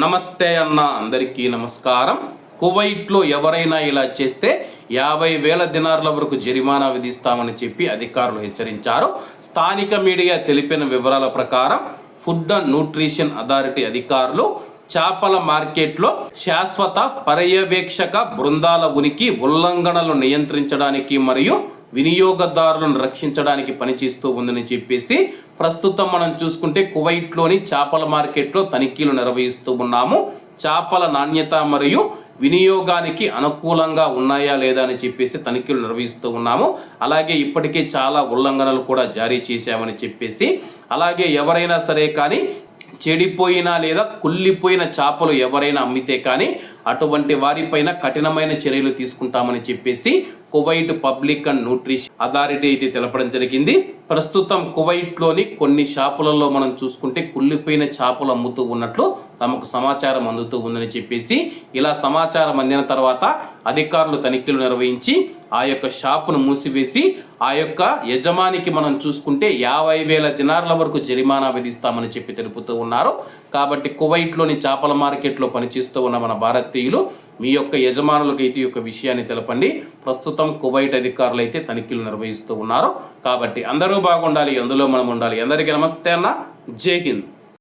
నమస్తే అన్న అందరికీ నమస్కారం. కువైట్లో ఎవరైనా ఇలా చేస్తే యాభై వేల దినార్ల వరకు జరిమానా విధిస్తామని చెప్పి అధికారులు హెచ్చరించారు. స్థానిక మీడియా తెలిపిన వివరాల ప్రకారం ఫుడ్ అండ్ న్యూట్రిషన్ అథారిటీ అధికారులు చేపల మార్కెట్లో శాశ్వత పర్యవేక్షక బృందాల ఉనికి ఉల్లంఘనలు నియంత్రించడానికి మరియు వినియోగదారులను రక్షించడానికి పనిచేస్తూ ఉందని చెప్పేసి ప్రస్తుతం మనం చూసుకుంటే కువైట్లోని చేపల మార్కెట్లో తనిఖీలు నిర్వహిస్తూ ఉన్నాము. చేపల నాణ్యత మరియు వినియోగానికి అనుకూలంగా ఉన్నాయా లేదా అని చెప్పేసి తనిఖీలు నిర్వహిస్తూ ఉన్నాము. అలాగే ఇప్పటికే చాలా ఉల్లంఘనలు కూడా జారీ చేశామని చెప్పేసి అలాగే ఎవరైనా సరే కానీ చెడిపోయిన లేదా కుళ్ళిపోయిన చేపలు ఎవరైనా అమ్మితే కానీ అటువంటి వారిపైన కఠినమైన చర్యలు తీసుకుంటామని చెప్పేసి Kuwait public and nutrition authority అయితే తెలపడం జరిగింది. ప్రస్తుతం కువైట్లోని కొన్ని షాపులలో మనం చూసుకుంటే కుళ్ళిపోయిన చేపలు అమ్ముతూ ఉన్నట్లు తమకు సమాచారం అందుతూ ఉందని చెప్పేసి ఇలా సమాచారం అందిన తర్వాత అధికారులు తనిఖీలు నిర్వహించి ఆ యొక్క షాపును మూసివేసి ఆ యొక్క యజమానికి మనం చూసుకుంటే యాభై వేల దినార్ల వరకు జరిమానా విధిస్తామని చెప్పి తెలుపుతూ ఉన్నారు. కాబట్టి కువైట్లోని చేపల మార్కెట్లో పనిచేస్తూ ఉన్న మన భారత్ భారతీయులు మీ యొక్క యజమానులకు అయితే ఈ యొక్క విషయాన్ని తెలపండి. ప్రస్తుతం కువైట్ అధికారులు అయితే తనిఖీలు నిర్వహిస్తూ ఉన్నారు. కాబట్టి అందరూ బాగుండాలి అందులో మనం ఉండాలి. అందరికీ నమస్తే అన్న. జై హింద్.